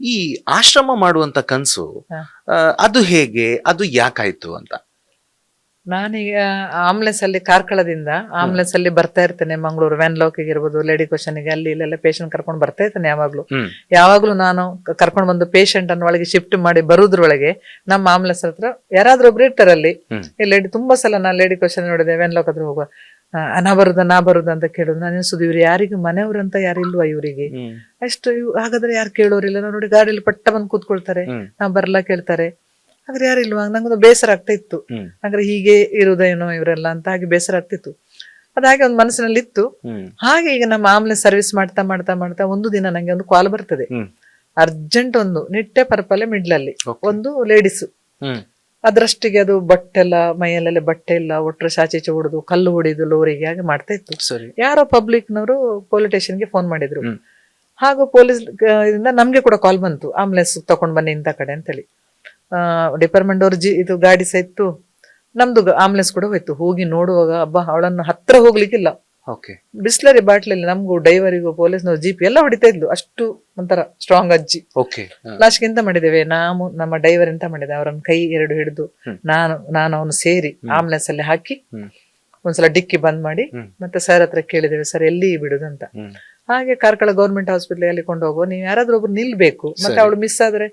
ಈ ಆಶ್ರಮ ಮಾಡುವಂತ ಕನ್ಸು ಅದು ಹೇಗೆ ಅದು ಯಾಕಾಯ್ತು ಅಂತ? ನಾನೀಗ ಆಂಬುಲೆನ್ಸ್ ಅಲ್ಲಿ ಕಾರ್ಕಳದಿಂದ ಆಂಬುಲೆನ್ಸ್ ಅಲ್ಲಿ ಬರ್ತಾ ಇರ್ತೇನೆ ಮಂಗಳೂರು. ವ್ಯಾನ್ಲಾಕಿಗೆ ಇರ್ಬೋದು ಲೇಡಿ ಗೆ ಅಲ್ಲಿ ಇಲ್ಲೆಲ್ಲ ಪೇಷಂಟ್ ಕರ್ಕೊಂಡು ಬರ್ತಾ ಇರ್ತೇನೆ ಯಾವಾಗ್ಲೂ. ಯಾವಾಗ್ಲೂ ನಾನು ಕರ್ಕೊಂಡು ಬಂದು ಪೇಷಂಟ್ ಅನ್ನು ಒಳಗೆ ಶಿಫ್ಟ್ ಮಾಡಿ ಬರುದ್ರೊಳಗೆ ನಮ್ಮ ಆಂಬುಲೆನ್ಸ್ ಹತ್ರ ಯಾರಾದ್ರೂ ಒಬ್ರು ಇರ್ತಾರಲ್ಲಿ. ಲೇಡಿ ತುಂಬಾ ಸಲ ನಾನು ಲೇಡಿ ಕ್ವಶನ್ ನೋಡಿದೆ ವ್ಯಾನ್ ಹತ್ರ ಹೋಗುವ. ನಾ ಬರುದ ನಾ ಬರುದ ಅಂತ ಕೇಳೋದು. ನಾನು ಎನ್ಸುದು ಇವ್ರು ಯಾರಿಗೂ ಮನೆಯವ್ರಂತ ಯಾರು ಇಲ್ವಾ ಇವರಿಗೆ? ಅಷ್ಟು ಹಾಗಾದ್ರೆ ಯಾರು ಕೇಳೋರಿಲ್ಲ. ನೋಡಿ ಗಾಡಿಯಲ್ಲಿ ಪಟ್ಟ ಬಂದು ಕೂತ್ಕೊಳ್ತಾರೆ. ನಾ ಬರ್ಲಾ ಕೇಳ್ತಾರೆ. ಹಾಗಾದ್ರೆ ಯಾರಿಲ್ವಾ ನಂಗೊಂದು ಬೇಸರ ಆಗ್ತಾ ಇತ್ತು. ಅಂದ್ರೆ ಹಾಗಾದ್ರೆ ಹೀಗೆ ಇರುವುದೇನೋ ಇವರೆಲ್ಲ ಅಂತ ಹಾಗೆ ಬೇಸರ ಆಗ್ತಿತ್ತು ಅದಾಗೆ ಒಂದು ಮನಸ್ಸಿನಲ್ಲಿ ಇತ್ತು. ಹಾಗೆ ಈಗ ನಮ್ಮ ಆಂಬುಲೆನ್ಸ್ ಸರ್ವಿಸ್ ಮಾಡ್ತಾ ಮಾಡ್ತಾ ಮಾಡ್ತಾ ಒಂದು ದಿನ ನಂಗೆ ಒಂದು ಕಾಲ್ ಬರ್ತದೆ. ಅರ್ಜೆಂಟ್ ಒಂದು ನಿಟ್ಟೆ ಪರ್ಪಲೆ ಮಿಡ್ಲಲ್ಲಿ. ಒಂದು ಲೇಡೀಸ್ ಅದ್ರಷ್ಟಿಗೆ ಅದು ಬಟ್ಟೆಲ್ಲ ಮೈಯಲ್ಲೆಲ್ಲ ಬಟ್ಟೆ ಇಲ್ಲ ಒಟ್ಟರೆ ಸಾಚೀಚೆ ಹೊಡೆದು ಕಲ್ಲು ಹೊಡೆದು ಲೋರಿಗೆ ಹಾಗೆ ಮಾಡ್ತಾ ಇತ್ತು ಸರಿ. ಯಾರೋ ಪಬ್ಲಿಕ್ನವರು ಪೊಲೀಸ್ ಸ್ಟೇಷನ್ಗೆ ಫೋನ್ ಮಾಡಿದ್ರು. ಹಾಗೂ ಪೊಲೀಸ್ ಇಂದ ನಮ್ಗೆ ಕೂಡ ಕಾಲ್ ಬಂತು. ಆಂಬುಲೆನ್ಸ್ ತಕೊಂಡ್ ಬನ್ನಿ ಇಂಥ ಕಡೆ ಅಂತೇಳಿ. ಡಿಪಾರ್ಟ್ಮೆಂಟ್ ಅವ್ರ ಜಿ ಇದು ಗಾಡಿ ಸಹ ಇತ್ತು ನಮ್ದು ಆಂಬುಲೆನ್ಸ್ ಕೂಡ ಹೋಯ್ತು. ಹೋಗಿ ನೋಡುವಾಗ ಹಬ್ಬ ಅವಳನ್ನು ಹತ್ರ ಹೋಗ್ಲಿಕ್ಕಿಲ್ಲ. ಓಕೆ ಬಿಸ್ಲರಿ ಬಾಟ್ಲಲ್ಲಿ ನಮಗೂ ಡೈವರಿಗೂ ಪೊಲೀಸ್ನವ್ರು ಜೀಪ್ ಎಲ್ಲ ಹೊಡಿತಾ ಇದ್ಲು. ಅಷ್ಟು ಒಂಥರ ಸ್ಟ್ರಾಂಗ್ ಅಜ್ಜಿ. ಓಕೆ ಲಾಸ್ಟ್ಗೆ ಎಂತ ಮಾಡಿದ್ದೇವೆ? ನಾವು ನಮ್ಮ ಡೈವರ್ ಎಂತ ಮಾಡಿದೆ? ಅವರನ್ನ ಕೈ ಎರಡು ಹಿಡಿದು ನಾನು ನಾನು ಅವನು ಸೇರಿ ಆಂಬುಲೆನ್ಸ್ ಅಲ್ಲಿ ಹಾಕಿ. ಒಂದ್ಸಲ ಡಿಕ್ಕಿ ಬಂದ್ ಮಾಡಿ ಮತ್ತೆ ಸರ್ ಹತ್ರ ಕೇಳಿದ್ದೇವೆ ಸರ್ ಎಲ್ಲಿ ಬಿಡುದು ಅಂತ? ಹಾಗೆ ಕಾರ್ಕಳ ಗೌರ್ಮೆಂಟ್ ಹಾಸ್ಪಿಟಲ್ ಅಲ್ಲಿ ಕೊಂಡು ಹೋಗುವ ನೀವು ಯಾರಾದ್ರೂ ಒಬ್ರು ನಿಲ್ಬೇಕು. ಮತ್ತೆ. ಅವಳು ಮಿಸ್ ಆದ್ರೆ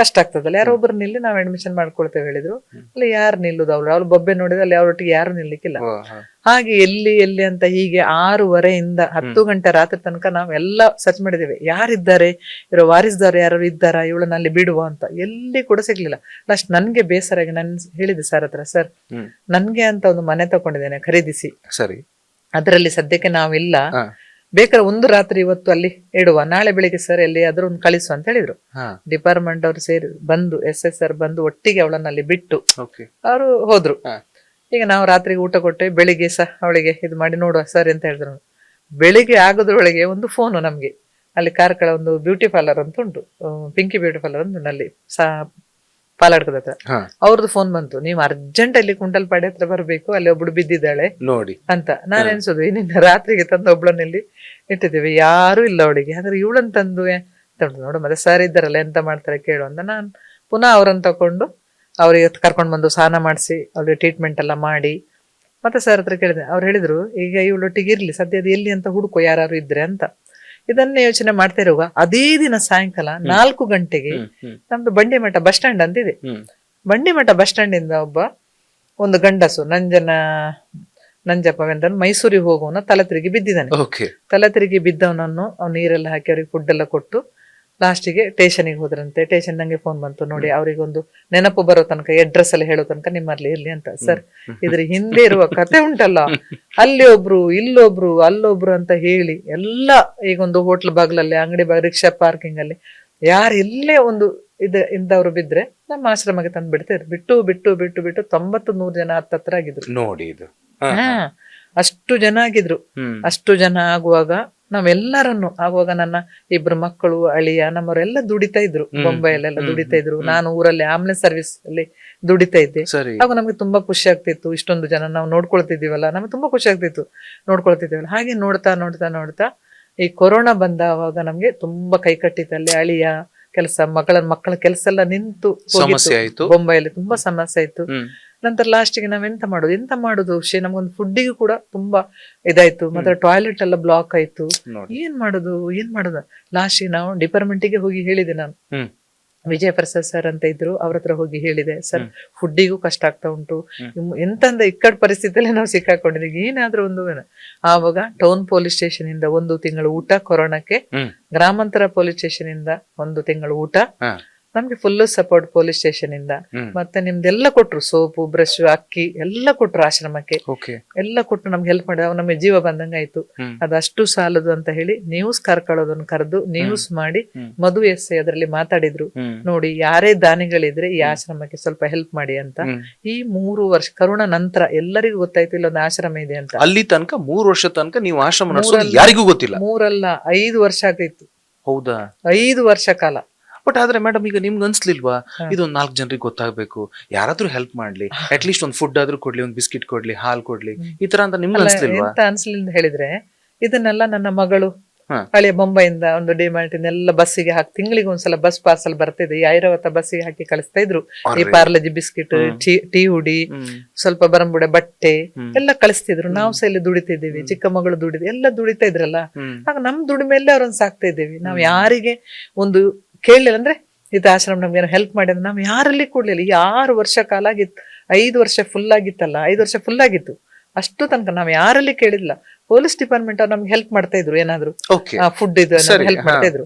ಕಷ್ಟ ಆಗ್ತದಲ್ಲ. ಯಾರೋ ಒಬ್ರು ನಿಲ್ಲಿ ನಾವು ಅಡ್ಮಿಷನ್ ಮಾಡ್ಕೊಳ್ತೇವೆ ಹೇಳಿದ್ರು. ಅಲ್ಲಿ ಯಾರು ನಿಲ್ಲುದು? ಅವ್ರು ಅವಳು ಬೊಬ್ಬೆ ನೋಡಿದ್ರೆ ಅಲ್ಲಿ ಅವ್ರೊಟ್ಟಿಗೆ ಯಾರು ನಿಲ್ಲಿಕ್ಕಿಲ್ಲ. ಹಾಗೆ ಎಲ್ಲಿ ಎಲ್ಲಿ ಅಂತ ಹೀಗೆ ಆರೂವರೆಯಿಂದ ಹತ್ತು ಗಂಟೆ ರಾತ್ರಿ ತನಕ ನಾವು ಎಲ್ಲ ಸರ್ಚ್ ಮಾಡಿದ್ದೇವೆ. ಯಾರಿದ್ದಾರೆ? ಇವರು ವಾರಿಸ್ದಾರು ಯಾರು ಇದ್ದಾರಾ? ಇವಳನ್ನ ಅಲ್ಲಿ ಬಿಡುವ ಅಂತ ಎಲ್ಲಿ ಕೂಡ ಸಿಗ್ಲಿಲ್ಲ. ಲಾಸ್ಟ್ ನನ್ಗೆ ಬೇಸರ ಆಗಿ ನನ್ ಹೇಳಿದೆ ಸರ್ ಹತ್ರ ಸರ್ ನನ್ಗೆ ಅಂತ ಒಂದು ಮನೆ ತಕೊಂಡಿದ್ದೇನೆ ಖರೀದಿಸಿ. ಸರಿ. ಅದರಲ್ಲಿ ಸದ್ಯಕ್ಕೆ ನಾವಿಲ್ಲ. ಬೇಕಾದ್ರೆ ಒಂದು ರಾತ್ರಿ ಇವತ್ತು ಅಲ್ಲಿ ಇಡುವ. ನಾಳೆ ಬೆಳಿಗ್ಗೆ ಸರ್ ಎಲ್ಲಿ ಆದ್ರೂ ಒಂದು ಕಳಿಸು ಅಂತ ಹೇಳಿದ್ರು. ಡಿಪಾರ್ಟ್ಮೆಂಟ್ ಅವರು ಸೇರಿ ಬಂದು ಎಸ್ ಎಸ್ ಆರ್ ಬಂದು ಒಟ್ಟಿಗೆ ಅವಳನ್ನ ಅಲ್ಲಿ ಬಿಟ್ಟು ಅವರು ಹೋದ್ರು. ಈಗ ನಾವು ರಾತ್ರಿಗೆ ಊಟ ಕೊಟ್ಟೆ ಬೆಳಿಗ್ಗೆ ಸಹ ಅವಳಿಗೆ ಇದು ಮಾಡಿ ನೋಡುವ ಸರ್ ಅಂತ ಹೇಳಿದ್ರು. ಬೆಳಿಗ್ಗೆ ಆಗೋದ್ರೊಳಗೆ ಒಂದು ಫೋನು ನಮ್ಗೆ. ಅಲ್ಲಿ ಕಾರ್ಕಳ ಒಂದು ಬ್ಯೂಟಿ ಪಾರ್ಲರ್ ಅಂತ ಉಂಟು. ಪಿಂಕಿ ಬ್ಯೂಟಿ ಪಾರ್ಲರ್ ಅಂತ ನಲ್ಲಿ ಅಲ್ಲಿ. ಸಾ ಪಾಲಾಡ್ಕದ ಹತ್ರ. ಅವ್ರದ್ದು ಫೋನ್ ಬಂತು. ನೀವು ಅರ್ಜೆಂಟ್ ಅಲ್ಲಿ ಕುಂಟಲ್ಪಾಡಿ ಹತ್ರ ಬರಬೇಕು ಅಲ್ಲಿ ಒಬ್ಳು ಬಿದ್ದಿದ್ದಾಳೆ ನೋಡಿ. ಅಂತ. ನಾನು ಎನ್ಸೋದು ನಿನ್ನ ರಾತ್ರಿಗೆ ತಂದು ಒಬ್ಳನ್ನಲ್ಲಿ ಇಟ್ಟಿದ್ದೇವೆ. ಯಾರು ಇಲ್ಲ ಅವಳಿಗೆ. ಹಾಗಾದ್ರೆ ಇವಳನ್ನ ತಂದು ನೋಡು ಮತ್ತೆ ಸರ್ ಇದ್ದಾರಲ್ಲ ಎಂತ ಮಾಡ್ತಾರೆ ಕೇಳು ಅಂತ ನಾನು ಪುನಃ ಅವ್ರನ್ನ ತಕೊಂಡು ಅವರಿಗೆ ಕರ್ಕೊಂಡು ಬಂದು ಸ್ನಾನ ಮಾಡಿಸಿ ಅವ್ರಿಗೆ ಟ್ರೀಟ್ಮೆಂಟ್ ಎಲ್ಲ ಮಾಡಿ. ಮತ್ತೆ ಸರ್ ಹತ್ರ ಕೇಳಿದೆ ಅವ್ರು ಹೇಳಿದ್ರು ಈಗ ಇವಳೊಟ್ಟಿಗೆ ಇರ್ಲಿ ಸದ್ಯದ ಎಲ್ಲಿ ಅಂತ ಹುಡುಕೋ ಯಾರು ಇದ್ರೆ ಅಂತ. ಇದನ್ನೇ ಯೋಚನೆ ಮಾಡ್ತಾ ಇರುವ ಅದೇ ದಿನ ಸಾಯಂಕಾಲ ನಾಲ್ಕು ಗಂಟೆಗೆ ನಮ್ದು ಬಂಡಿಮಠ ಬಸ್ ಸ್ಟ್ಯಾಂಡ್ ಅಂತಿದೆ ಬಂಡಿಮಠ ಬಸ್ ಸ್ಟ್ಯಾಂಡ್ ಇಂದ ಒಬ್ಬ ಒಂದು ಗಂಡಸು ನಂಜನ ನಂಜಪ್ಪವೆಂದ ಮೈಸೂರಿಗೆ ಹೋಗುವನ ತಲೆ ತಿರುಗಿ ಬಿದ್ದಿದ್ದಾನೆ. ತಲೆ ತಿರುಗಿ ಬಿದ್ದವನನ್ನು ಅವ್ನು ನೀರೆಲ್ಲ ಹಾಕಿ ಅವ್ರಿಗೆ ಫುಡ್ ಎಲ್ಲ ಕೊಟ್ಟು ಲಾಸ್ಟಿಗೆ ಟೇಷನಿಗೆ ಹೋದ್ರಂತೆ. ಟೇಷನ್ ನಂಗೆ ಫೋನ್ ಬಂತು. ನೋಡಿ ಅವರಿಗೊಂದು ನೆನಪು ಬರೋ ತನಕ ಅಡ್ರೆಸ್ ಎಲ್ಲ ಹೇಳೋ ತನಕ ನಿಮ್ಮಲ್ಲಿ ಇರ್ಲಿ ಅಂತ. ಸರ್ ಇದ್ರ ಹಿಂದೆ ಇರುವ ಕತೆ ಉಂಟಲ್ಲ. ಅಲ್ಲಿ ಒಬ್ರು ಇಲ್ಲೊಬ್ರು ಅಲ್ಲೊಬ್ರು ಅಂತ ಹೇಳಿ ಎಲ್ಲ ಈಗ ಒಂದು ಹೋಟ್ಲ್ ಬಾಗ್ಲಲ್ಲಿ ಅಂಗಡಿ ಬಾಗ್ ರಿಕ್ಷಾ ಪಾರ್ಕಿಂಗ್ ಅಲ್ಲಿ ಯಾರು ಇಲ್ಲೇ ಒಂದು ಇದ ಇಂದವ್ರು ಬಿದ್ರೆ ನಮ್ಮ ಆಶ್ರಮಕ್ಕೆ ತಂದು ಬಿಡ್ತಾರೆ ಬಿಟ್ಟು ಬಿಟ್ಟು ಬಿಟ್ಟು ಬಿಟ್ಟು ತೊಂಬತ್ತು ನೂರು ಜನ ಹತ್ತತ್ರ ಆಗಿದ್ರು. ನೋಡಿ ಇದು. ಹಾ ಅಷ್ಟು ಜನ ಆಗಿದ್ರು. ಅಷ್ಟು ಜನ ಆಗುವಾಗ ನಾವೆಲ್ಲರನ್ನು ಆವಾಗ ನನ್ನ ಇಬ್ರು ಮಕ್ಕಳು ಅಳಿಯ ನಮ್ಮವರೆಲ್ಲ ದುಡಿತಾ ಇದ್ರು. ಹ್ಮ್. ಬೊಂಬೈಯಲ್ಲೆಲ್ಲ ದುಡಿತಾ ಇದ್ರು. ನಾನು ಊರಲ್ಲಿ ಆಂಬುಲೆನ್ಸ್ ಸರ್ವಿಸ್ ಅಲ್ಲಿ ದುಡಿತಾ ಇದ್ದೆ. ಆಗ ನಮ್ಗೆ ತುಂಬಾ ಖುಷಿ ಆಗ್ತಿತ್ತು. ಇಷ್ಟೊಂದು ಜನ ನಾವು ನೋಡ್ಕೊಳ್ತಿದ್ದೀವಲ್ಲ ನಮ್ಗೆ ತುಂಬಾ ಖುಷಿ ಆಗ್ತಿತ್ತು ನೋಡ್ಕೊಳ್ತಿದ್ದೀವಲ್ಲ. ಹಾಗೆ ನೋಡ್ತಾ ನೋಡ್ತಾ ನೋಡ್ತಾ ಈ ಕೊರೋನಾ ಬಂದ ಆವಾಗ ನಮ್ಗೆ ತುಂಬಾ ಕೈ ಕಟ್ಟಿತ್ತಲ್ಲಿ ಅಳಿಯ ಕೆಲಸ ಮಗಳ ಮಕ್ಕಳ ಕೆಲಸ ಎಲ್ಲ ನಿಂತು. ಬೊಂಬೈಯಲ್ಲಿ ತುಂಬಾ ಸಮಸ್ಯೆ ಆಯ್ತು. ನಂತರ ಲಾಸ್ಟಿಗೆ ನಾವೆಂತ ಮಾಡೋದು? ಎಂತ ಮಾಡೋದು ವಿಷಯ ನಮಗೊಂದು ಫುಡ್ಡಿಗೂ ಕೂಡ ತುಂಬಾ ಇದಾಯ್ತು. ಮತ್ತೆ ಟಾಯ್ಲೆಟ್ ಎಲ್ಲ ಬ್ಲಾಕ್ ಆಯ್ತು. ಏನ್ ಮಾಡೋದು? ಏನ್ ಮಾಡೋದು? ಲಾಸ್ಟಿಗೆ ನಾವು ಡಿಪಾರ್ಟ್ಮೆಂಟಿಗೆ ಹೋಗಿ ಹೇಳಿದೆ ನಾನು. ವಿಜಯ ಪ್ರಸಾದ್ ಸರ್ ಅಂತ ಇದ್ರು ಅವ್ರ ಹತ್ರ ಹೋಗಿ ಹೇಳಿದೆ. ಸರ್ ಫುಡ್ಡಿಗೂ ಕಷ್ಟ ಆಗ್ತಾ ಉಂಟು. ಎಂತ ಎಂತಂದ ಇಕ್ಕಡ್ ಪರಿಸ್ಥಿತಿಯಲ್ಲಿ ನಾವು ಸಿಕ್ಕಾಕೊಂಡಿದ್ದೀವಿ ಏನಾದ್ರೂ ಒಂದು ಆವಾಗ ಟೌನ್ ಪೊಲೀಸ್ ಸ್ಟೇಷನ್ ಇಂದ ಒಂದು ತಿಂಗಳು ಊಟ ಕೊರೋನಾಕ್ಕೆ ಗ್ರಾಮಾಂತರ ಪೊಲೀಸ್ ಸ್ಟೇಷನ್ ಇಂದ ಒಂದು ತಿಂಗಳು ಊಟ. ನಮ್ಗೆ ಫುಲ್ ಸಪೋರ್ಟ್ ಪೊಲೀಸ್ ಸ್ಟೇಷನ್ ಇಂದ. ಮತ್ತೆ ನಿಮ್ದೆಲ್ಲ ಕೊಟ್ರು ಸೋಪು ಬ್ರಷ್ ಅಕ್ಕಿ ಎಲ್ಲ ಕೊಟ್ರು ಆಶ್ರಮಕ್ಕೆ. ಎಲ್ಲ ಕೊಟ್ಟು ನಮ್ಗೆ ಹೆಲ್ಪ್ ಮಾಡಿ ನಮಗೆ ಜೀವ ಬಂದಂಗ ಆಯ್ತು ಹ್ಮ್ ಅದಷ್ಟು ಸಾಲದು ಅಂತ ಹೇಳಿ ನ್ಯೂಸ್ ಕರ್ಕೊಳ್ಳೋದನ್ನ ಕರೆದು ನ್ಯೂಸ್ ಮಾಡಿ ಮದುವೆ ಮಧು ಎಸ್ ಅದರಲ್ಲಿ ಮಾತಾಡಿದ್ರು. ನೋಡಿ ಯಾರೇ ದಾನಿಗಳಿದ್ರೆ ಈ ಆಶ್ರಮಕ್ಕೆ ಸ್ವಲ್ಪ ಹೆಲ್ಪ್ ಮಾಡಿ ಅಂತ. ಈ ಮೂರು ವರ್ಷ ಕರುಣ ನಂತರ ಎಲ್ಲರಿಗೂ ಗೊತ್ತಾಯ್ತು ಇಲ್ಲೊಂದು ಆಶ್ರಮ ಇದೆ ಅಂತ. ಅಲ್ಲಿ ತನಕ ಮೂರು ವರ್ಷ ತನಕ ನೀವು ಆಶ್ರಮ ಯಾರಿಗೂ ಗೊತ್ತಿಲ್ಲ. ಮೂರಲ್ಲ ಐದು ವರ್ಷ ಆಗಿತ್ತು ಹೌದಾ? ಐದು ವರ್ಷ ಕಾಲ. ಬಟ್ ಆದ್ರೆ ಮೇಡಮ್ ಈಗ ನಿಮ್ಗೆ ಅನ್ಸ್ಲಿಲ್ವಾ? ಇದೊಂದು ನಾಲ್ಕು ಜನರಿಗೆ ಗೊತ್ತಾಗಬೇಕು. ಯಾರಾದ್ರೂ ಹೆಲ್ಪ್ ಮಾಡ್ಲಿ ಅಟ್ ಲೀಸ್ಟ್ ಒಂದ್ ಫುಡ್ ಆದ್ರೂ ಕೊಡ್ಲಿ ಒಂದ್ ಬಿಸ್ಕಿಟ್ ಕೊಡ್ಲಿ ಹಾಲು ಕೊಡ್ಲಿ ಈ ತರ ಅಂತ ನಿಮ್ಗೆ ಅನ್ಸ್ಲಿಲ್ವಾ? ಅನ್ಸ್ಲಿಲ್ಲ ಅಂತ ಹೇಳಿದ್ರೆ ಇದನ್ನೆಲ್ಲ ನನ್ನ ಮಗಳು. ಹಳೆಯ ಬೊಂಬೈಯಿಂದ ಒಂದು ಡಿಮಾರ್ಟ್ ಎಲ್ಲ ಬಸ್ಸಿಗೆ ಹಾಕಿ ತಿಂಗಳಿಗೆ ಒಂದ್ಸಲ ಬಸ್ ಪಾರ್ಸಲ್ ಬರ್ತಿದೆ. ಈ ಐರಾವತ ಬಸ್ಸಿಗೆ ಹಾಕಿ ಕಳಿಸ್ತಾ ಇದ್ರು. ಈ. ಪಾರ್ಲಜಿ ಬಿಸ್ಕಿಟ್ ಟೀ ಹುಡಿ ಸ್ವಲ್ಪ ಬರಂಬುಡೆ ಬಟ್ಟೆ ಎಲ್ಲ ಕಳಿಸ್ತಿದ್ರು. ನಾವು ಸಹ ಇಲ್ಲಿ ದುಡಿತಿದ್ದೀವಿ. ಚಿಕ್ಕ ಮಗಳು ದುಡಿದ ಎಲ್ಲ ದುಡಿತಾ ಇದ್ರಲ್ಲ. ಆಗ ನಮ್ ದುಡಿಮೆಲ್ಲ ಅವ್ರನ್ನ ಸಾಕ್ತಾ ಇದ್ದೀವಿ. ನಾವು ಯಾರಿಗೆ ಒಂದು ಕೇಳಲಿಲ್ಲ ಅಂದ್ರೆ ಇದು ಆಶ್ರಮ ನಮ್ಗೆ ಏನೋ ಹೆಲ್ಪ್ ಮಾಡಿದ್ರೆ. ನಾವು ಯಾರಲ್ಲಿ ಕೊಡ್ಲಿಲ್ಲ. ಈ ಆರು ವರ್ಷ ಕಾಲ ಆಗಿತ್ತು. ಐದು ವರ್ಷ ಫುಲ್ ಆಗಿತ್ತಲ್ಲ. ಐದು ವರ್ಷ ಫುಲ್ ಆಗಿತ್ತು. ಅಷ್ಟು ತನಕ ನಾವು ಯಾರಲ್ಲಿ ಕೇಳಿಲ್ಲ ಪೊಲೀಸ್ ಡಿಪಾರ್ಟ್ಮೆಂಟ್ ಅವ್ರು ನಮ್ಗೆ ಹೆಲ್ಪ್ ಮಾಡ್ತಾ ಇದ್ರು. ಏನಾದ್ರು ಫುಡ್ ಇದು ಹೆಲ್ಪ್ ಮಾಡ್ತಾ ಇದ್ರು.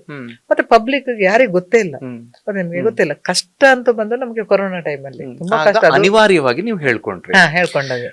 ಮತ್ತೆ ಪಬ್ಲಿಕ್ ಯಾರಿಗೂ ಗೊತ್ತೇ ಇಲ್ಲ. ನಿಮ್ಗೆ ಗೊತ್ತಿಲ್ಲ ಕಷ್ಟ ಅಂತ ಬಂದು ನಮ್ಗೆ ಕೊರೋನಾ ಟೈಮಲ್ಲಿ ತುಂಬಾ ಕಷ್ಟ ಅನಿವಾರ್ಯವಾಗಿ ನೀವು ಹೇಳ್ಕೊಂಡ್ರಿ. ಹೇಳ್ಕೊಂಡಾಗ.